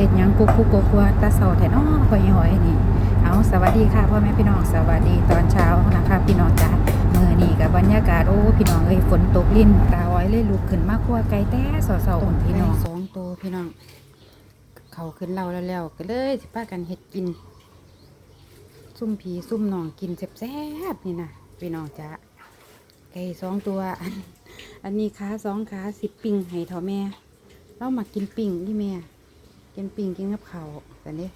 ฮ็ดหยังกุกกุกกัวกัตาเสาแทนาะพ่อใหอยนี่ เอาสวัสดีค่ะพ่อแม่พี่น้องสวัสดีตอนเช้านะคะพี่น้องจ้ามื้อนี้กับบรรยากาศโอ้พี่น้องเอ้ยฝนตกลิ้นตาอ้อยเลยลุกขึ้นมาคั่วไก่แต่เสาๆอุ่นพี่น้องสองตัวพี่น้อง เขาขึ้นเราแล้วแล้วก็เลยสิพากันเฮ็ดกิน ซุ่มผีซุ่มน้องกินแซ่บๆนี่นะพี่น้องจ้าไก่สองตัว อันอันนี้ขาสองขาสิบปิ่งให้เท่าแม่เรามากินปิ่งที่แม่ กินปิ่งกินกับเขาวแต่นี้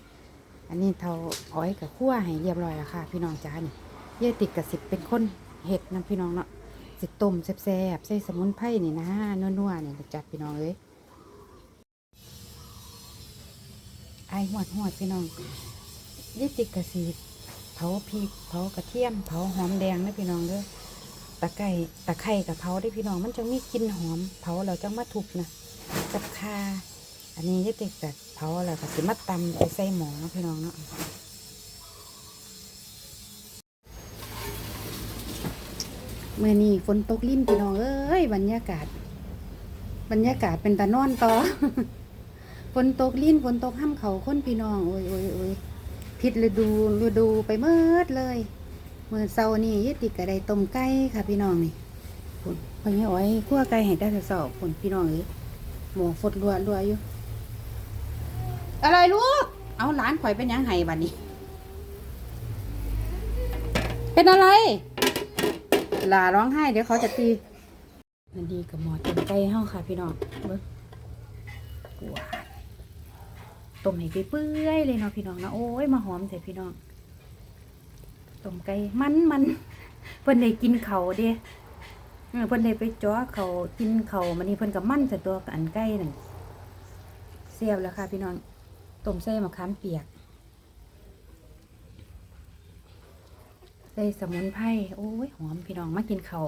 อันนี้เท่าอ้อยกับขั้วให้เรียบร้อยแล้วค่ะ พี่น้องจ้านี่เย่ติดกับสิบเป็นคนเห็ดนะพี่น้องเนาะสิต้มแซ่บๆใส่สมุนไพรนี่นะนัวๆนี่จัดพี่น้องเอ้ยไอหวดหวดพี่น้องเย่ติดกับสิเผาพริกเผากระเทียมเผาหอมแดงนะพี่น้องเด้อตะไคร้ตะไคร้กับเผาได้พี่น้องมันจะมีกลิ่นหอมเผาเราจะมาทุบนะกับคา อันนี้จะติดแต่เผาแล้วก็สิมาตำไปใส่หมอนะพี่น้องเนาะเมื่อนี้ฝนตกลิ่นพี่น้องเอ้ยบรรยากาศ บรรยากาศเป็นตะนอนต่อฝนตกลิ่นฝนตกห้ามเขาคนพี่น้องโอ้ยโอ้ยโอ้ยผิดฤดูฤดูไปเมิดเลยเมื่อเช้านี้ยดติกกระไดต้มไก่ค่ะพี่น้องนี่ฝนพอนี้อ้อยคั่วไก่ให้ได้เสาๆฝนพี่น้องเอ้ยหมูฟดรัวรัวอยู่ อะไรลูก เอาหลานข่อยเป็นยังไงบัดนี้ เป็นอะไรหลาร้องไห้เดี๋ยวเขาจะตีนันดีกับหมอต้มไก่เฮาค่ะ พี่น้องเบิ้งว้าวต้มให้เปื่อยเลยเนาะพี่น้องนะโอ้ยมาหอมใส่พี่น้องต้มไก่มันมันเพิ่นได้กินเขาเด้เออเพิ่นได้ไปจ้อเขากินเขามันนี่เพิ่นกับมันใส่ตัวกับอันไก่นั่นเสียบแล้วค่ะพี่น้อง ต้มใส่มะขามเปียก ใส่สมุนไพรโอ้ยหอมพี่น้องมากินข้าว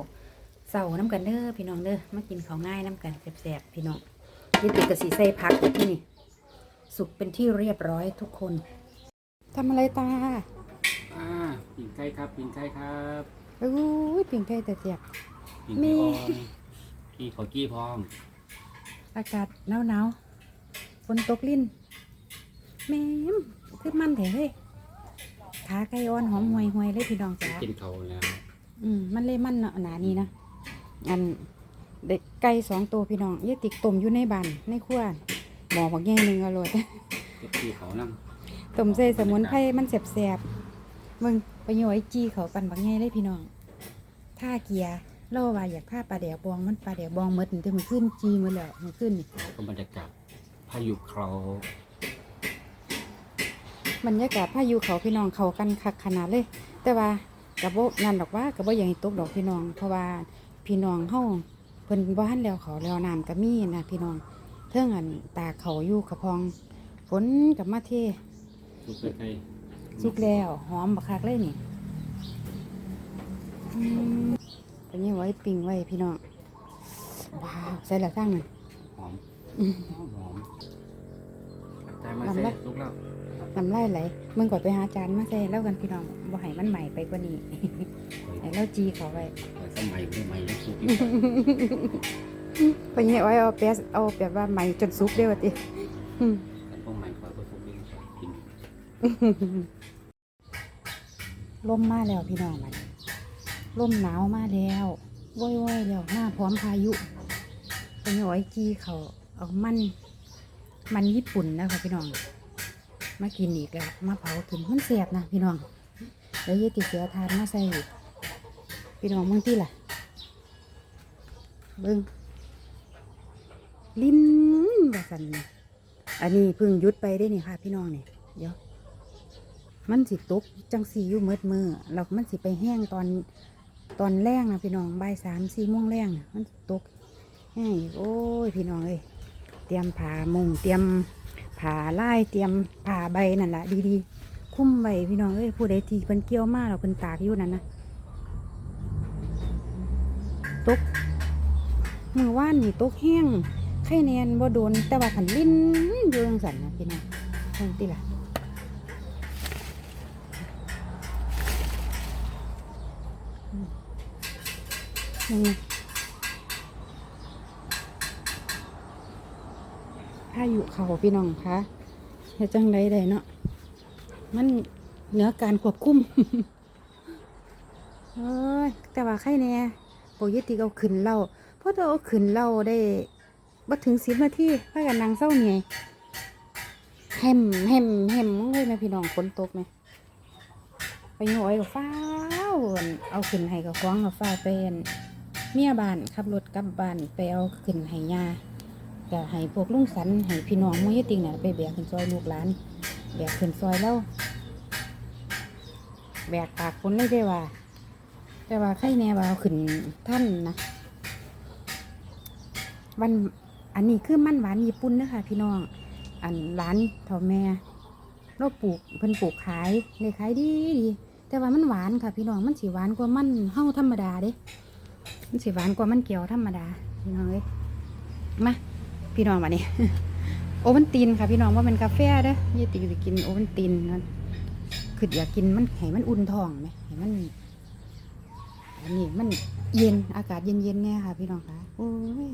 เสาน้ำกันเด้อพี่น้องเด้อมากินข้าวง่ายน้ำกันแสบๆพี่น้องยึดติดกับสีใส่พักอยู่ที่นี่สุกเป็นที่เรียบร้อยทุกคนทำอะไรตาอ่าปิ่งไก่ครับปิ่งไก่ครับโอ้ยปิ่งไก่แต่เสียบปิ่งมีไก่อ่อนกี้ขอกี้พร้อม อากาศหนาวหนาวๆฝนตกลิ้น แม่มขึ้นมันแถเฮ้ยขาไก่อ่อนหอมห่วยห่วยๆเลยพี่น้องจ้ากินเขาแล้วอืมมันเลยมันเนาะหนานี้นะอันเด็กไก่สองตัวพี่น้องเยติกต้มอยู่ในบ้านในครัวหมอบักแง่หนึ่งอร่อยเก็บกี้เขานั่งต้มใส่สมุนไพรมันแสบๆมึงไปโยอยจีเขาปันบักแง่เลยพี่น้องท่าเกียร์เล่าว่าอยากท่าปลาแดกบองมันปลาแดกบองหมดถึงมันขึ้นจีหมดแล้วมันขึ้นนี่ก็บรรยากาศพายุเขา บรรยากาศพายุเขาพี่น้องเขากันคักขนาดเลย แต่ว่ากระโบนั่นดอกว่ากับโบอย่างตกดอกพี่น้อง เพราะว่าพี่น้องเฮาเพิ่นบ้านแล้วเขาแล้วน้ำก็มีนะพี่น้องเทิงอันตาเขาอยู่กระพองฝนกับมาเทสุกเลยไก่สุกแล้วหอมบักคักเลยนี่อืมตอนนี้ไว้ปิ้งไว้พี่น้องว้าวใส่ละตั้งนั่นหอมอืมหอมหอมใจมาลำเสละร็จลุกแล้ว น้ำลายไหลมึงก่อนไปหาจานมาใส่แล้วกันพี่น้องบ่ให้มันใหม่ไปกว่านี้ให้เราจีเขาไว้เปิดสมัยเมื่อใหม่ยังสุกอยู่ไปเงี้ยไว้เอาแป๊สเอาแบบว่าใหม่จนสุกเด้อว่าติอืมกันพวกใหม่คอยก็สุกเองกินลมมาแล้วพี่น้องมันลมหนาวมาแล้วว้อยๆแล้วหน้าพร้อมพายุไปเงี้ยไว้จีเขาเอามันมันญี่ปุ่นนะคะพี่น้อง มากินอีกแล้วมาเผากินมันแสบนะพี่น้องแล้วยายติเสือทานมาใส่พี่น้องมึงที่ล่ะเบิ้งลิ้นว่าสันอันนี้พิ่งยุดไปได้นี่ค่ะ พี่น้องเนี่ยเดี๋ยวมันสิตกจังสีอยู่เมืดมือแล้วมันสิไปแห้งตอนตอนแรงนะพี่น้องใบสามสี่โมงแรงนะมันตกแห้งโอ้ยพี่น้องเอ้ยเตรียมผ่ามุงเตรียม ผ่าไล่เตรียมผ่าใบนั่นแหละดีๆ คุ้มใบพี่น้องเอ้ยผู้ใดทีเพิ่นเกี่ยวมากเราเพิ่นตากอยู่นั่นนะตกมือว่านนี่ตกแห้งไข่แนนบ่โดนแต่ว่าขันลิ้นอยู่จังสันนะพี่น้องเพิ่นติล่ะยังไงพายุเขาพี่น้องคะเฮ็ดจังไดได้เนาะมันเหนือการควบคุมเอ้ยแต่ว่าใครเนี่ยโปรยติเอาขึ้นเล่าเพราะเราเอาขึ้นเล่าได้บ่ถึงสิบนาทีพากันนั่งเศร้าเหนื่อยแฮมแฮมแฮมเลยแม่พี่น้องฝนตกไหมไปหอยกับฟ้าเอาขึ้นให้กับฟ้องกับฟ้าเป็นเมียบ้านขับรถกลับบ้านไปเอาขึ้นให้ยา ก็ให้พวกลุงสันให้พี่น้องมือติงเนี่ยไปแบกขึ้นซอยลูกหลานแบกขึ้นซอยแล้วแบกปากคนเลยได้ว่า แต่ว่าไข่แน่ว่าขึ้นท่านนะวันอันนี้คือมันหวานญี่ปุ่นนะคะพี่น้อง อันร้านเท่าแม่เราปลูกเพิ่นปลูกขายเลยขายดีดีแต่ว่ามันหวานค่ะพี่น้องมันสีหวานกว่ามันเฮาธรรมดาเด้ มันสีหวานกว่ามันเกี๊ยวธรรมดาพี่น้องเอ้ยมา พี่น้องมานี่โอวันตินค่ะพี่น้องว่าเป็นกาแฟเด้อยี่ติจะกินโอวันตินนั่นคืออยากกินมันให้มันอุ่นท้องไหมให้มันอันนี้มันเย็นอากาศเย็นๆเนี่ยค่ะ พี่น้องค่ะโอ้ย